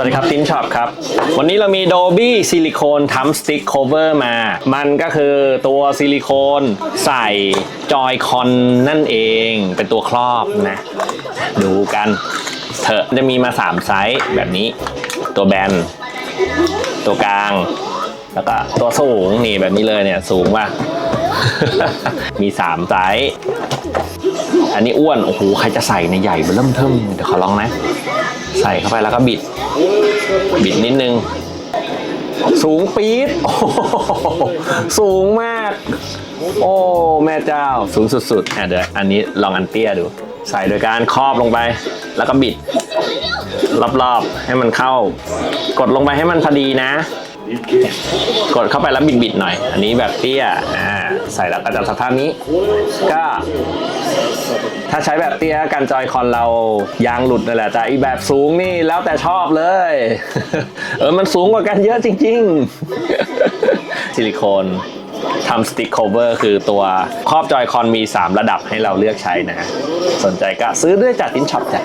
วัสดีครับตินช็อปครับ วันนี้เรามี Dolby ซิลิโคนทัมสติ๊กโคเวอร์มา มันก็คือตัวซิลิโคนใส่จอยคอนนั่นเอง เป็นตัวครอบนะ ดูกันเถอะจะมีมา 3 ไซส์แบบนี้ ตัวแบน ตัวกลาง แล้วก็ตัวสูงนี่แบบนี้เลยเนี่ยสูงว่ะ มี 3 ไซส์อันนี้อ้วน โอ้โห ใครจะใส่ในใหญ่เบอร์เริ่มเทิมเดี๋ยวขอลองนะ ใส่เข้าไปแล้วก็บิด บิดนิดนึง สูงปี๊ดสูงมาก โอ้แม่เจ้าสูงสุดๆอะเดี๋ยวอันนี้ลองอันเตี้ยดู ใส่โดยการครอบลงไป แล้วก็บิด รอบๆให้มันเข้า กดลงไปให้มันพอดีนะ กดเข้าไปแล้วบิดๆหน่อย อันนี้แบบเตี้ยอ่าใส่แล้วก็จะสภาพนี้ ก็ ถ้าใช้แบบเตี้ยกันจอยคอนเรายางหลุดนั่นแหละแต่อีแบบสูงนี่แล้วแต่ชอบเลย เออมันสูงกว่ากันเยอะจริง ๆ ซิลิโคนทำสติ๊กโคเวอร์คือตัวครอบจอยคอนมี 3 ระดับให้เราเลือกใช้นะ สนใจก็ซื้อด้วยจากทินช็อปจ้ะ